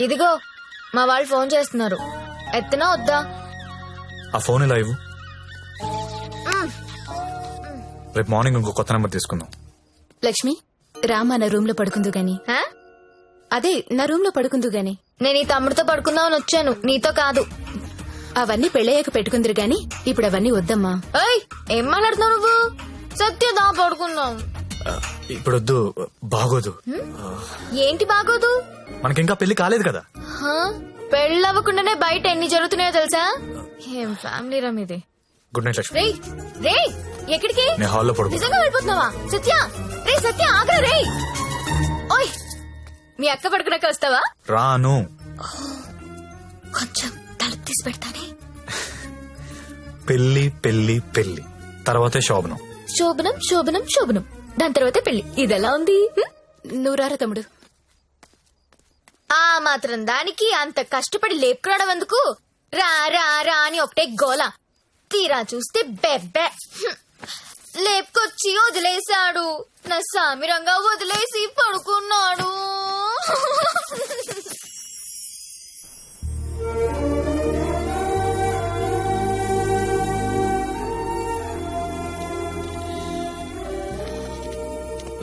ఇదిగో మా వాళ్ళు ఫోన్ చేస్తున్నారు. ఎత్తనా వద్దా? ఆ ఫోన్ ఇలా ఇవ్వు? రేపు మార్నింగ్ ఇంకో కొత్త నెంబర్ తీసుకుందాం. లక్ష్మి రామా నా రూమ్లో పడుకుందు గాని. హా? అదే నా రూమ్లో పడుకుందు గాని. నేను ఈ తమ్ముడితో పడుకుందామని వచ్చాను నీతో కాదు. అవన్నీ పెళ్ళయ్యాక పెట్టుకుందరు గాని ఇప్పుడు అవన్నీ వద్దమ్మా. ఏయ్ ఏం మాట్లాడుతున్నావు నువ్వు? సత్యదా పడుకుందాం. ఇప్పుడు వద్దు బాగోదు. ఏంటి బాగోదు? మనకి ఇంకా పెళ్ళి కాలేదు కదా? పెళ్ళవ్వకుండానే బయట ఎన్ని జరుగుతున్నాయో తెలుసా? ఏం ఫ్యామిలీ రమ్ ఇది గుడ్ నైట్ లక్ష్మి. రేయ్ రేయ్ ఎక్కడికి? నేను హాల్లో పడుకో. నిజంగా వెళ్ళిపోతున్నావా? సత్య రే సత్య ఆగ్రా రేయ్. ఓయ్ మీ అక్క పడుకున్నాక వస్తావా? రాను. కొంచెం తలుపు తీసి పెడతానే. పెళ్ళి పెళ్ళి పెళ్ళి తర్వాతే శోభనం. శోభనం శోభనం శోభనం. దాని తర్వాత పెళ్ళి ఇదెలా ఉంది? హ్మ్? నువ్వు రారా తమ్ముడు. ఆ మాత్రం దానికి అంత కష్టపడి లేపుకురావడం ఎందుకు? రా రా రా అని ఒకటే గోల. తీరా చూస్తే బెబ్బె. లేపుకొచ్చి వదిలేశాడు. నా సామిరంగా వదిలేసి పడుకున్నాడు.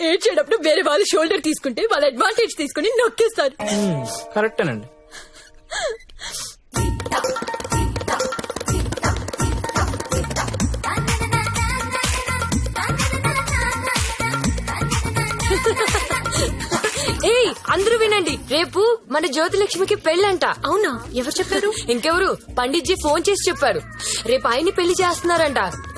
ఏడ్చేటప్పుడు వేరే వాళ్ళు షోల్డర్ తీసుకుంటే వాళ్ళ అడ్వాంటేజ్ తీసుకుని నొక్కేస్తారు. కరెక్టేనండి. ఏయ్ అందరూ వినండి. రేపు మన జ్యోతిలక్ష్మికి పెళ్ళంట. అవునా? ఎవరు చెప్పారు? ఇంకెవరు? పండిట్ జీ ఫోన్ చేసి చెప్పారు. రేపు ఆయన్ని పెళ్ళి చేస్తున్నారంట.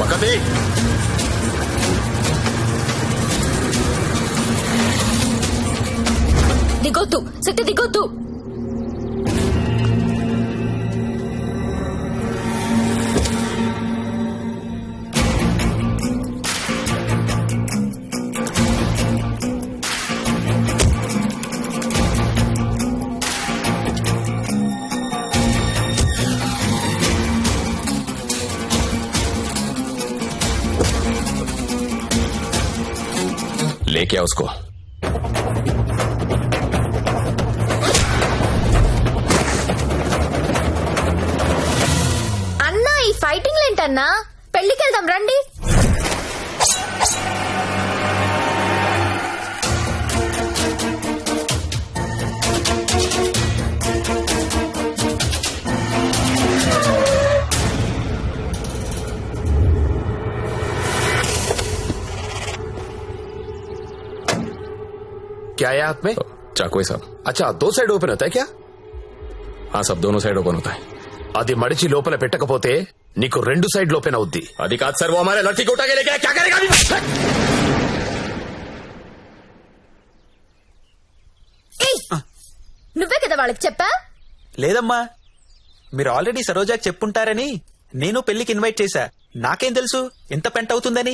బండాపురా పక్కతే దిగొద్దు. సత్య దిగొద్దు. लेके आओ उसको అన్నా ఈ ఫైటింగ్ ఏంటన్నా పెళ్లికి వెళ్దాం రండి क्या है हाथ में చాకు సాబ్ अच्छा दो साइड ओपन होता है क्या ఆ సబ్ దోనో సైడ్ ఓపెన్ అవుతాయి అది మడిచి లోపల పెట్టకపోతే నీకు రెండు సైడ్ ఓపెన్ అవుద్ది అది కాదు సార్ वो हमारे लड़की को उठा के लेके आया, क्या करेगा अभी? ఏయ్! నువ్వే కదా వాళ్ళకి చెప్పా లేదమ్మా మీరు ఆల్రెడీ సరోజాకి చెప్పుంటారని నేను పెళ్లికి ఇన్వైట్ చేశా నాకేం తెలుసు ఎంత పెంట అవుతుందని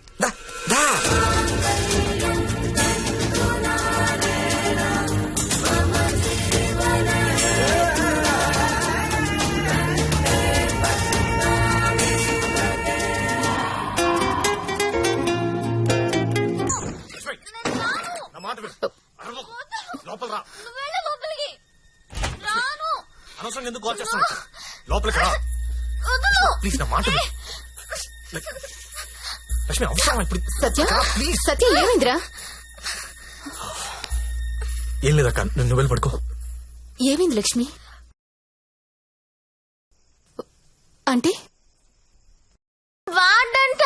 Dá! లక్ష్మి అవసరం ఇప్పుడు సత్య? సత్య ఏమైందిరా? ఏం లేదక్క నువ్వు వెళ్ళి పడుకో. ఏమైంది లక్ష్మి? అంటే? వాడంట.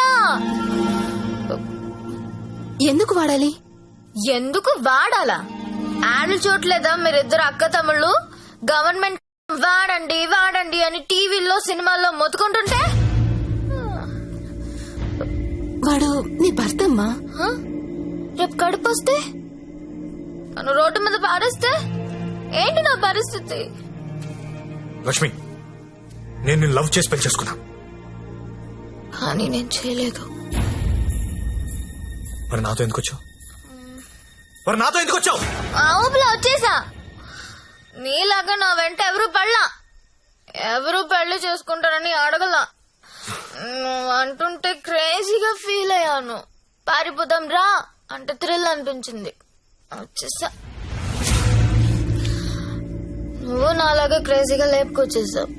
ఎందుకు వాడాలి? ఎందుకు వాడాలా? యాడ్లు చూడలేదా మీరిద్దరు అక్క తమ్ముళ్ళు? గవర్నమెంట్ వాడండి వాడండి అని టీవీల్లో సినిమాల్లో మొత్తుకుంటుంటే? వాడు నీ భర్తమ్మా? రేపు కడుపు వస్తే? నన్ను రోడ్డు మీద పారేస్తే? ఏంటి నా పరిస్థితి? లక్ష్మి నేను నిన్ను లవ్ చేసి పెళ్ళి చేసుకున్నా. కానీ నేను చేయలేదు. మరి నాతో ఎందుకు వచ్చావు? మరి నాతో ఎందుకు వచ్చావు? వచ్చేసా. నీలాగా నా వెంట ఎవరు పడలా? ఎవరు పెళ్ళి చేసుకుంటారని అడగలా. నువ్వు అంటుంటే క్రేజీగా ఫీల్ అయ్యాను. పారిపోదాం రా అంటే థ్రిల్ అనిపించింది. వచ్చేసా. నువ్వు నాలాగే క్రేజీగా లేపుకొచ్చేసావు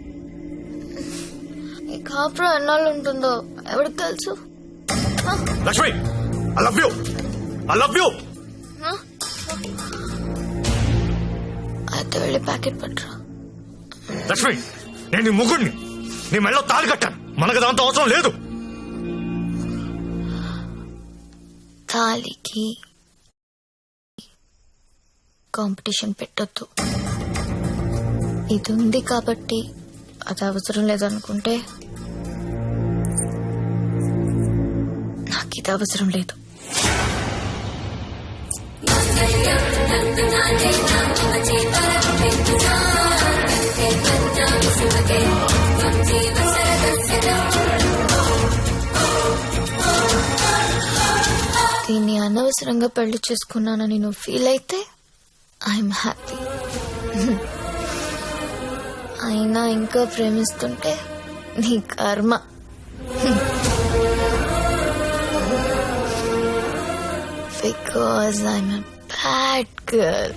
ఈ కాపురం ఎన్నాళ్ళు ఉంటుందో ఎవరికి తెలుసు? Lakshmi I love you I love you అయితే వెళ్ళి ప్యాకెట్ పట్టరా. లక్ష్మి నేను నీ ముగ్గుడిని నీ మెళ్ళో తాళి కట్టాను. మనకు దాంతో అవసరం లేదు. తాలికి కాంపిటీషన్ పెట్టొద్దు. ఇది ఉంది కాబట్టి అది అవసరం లేదనుకుంటే నాకు ఇది అవసరం లేదు. దీన్ని అనవసరంగా పెళ్ళి చేసుకున్నానని నువ్వు ఫీల్ అయితే ఐఎమ్ హ్యాపీ అయినా ఇంకా ప్రేమిస్తుంటే నీ కర్మ. Because I'm bad girl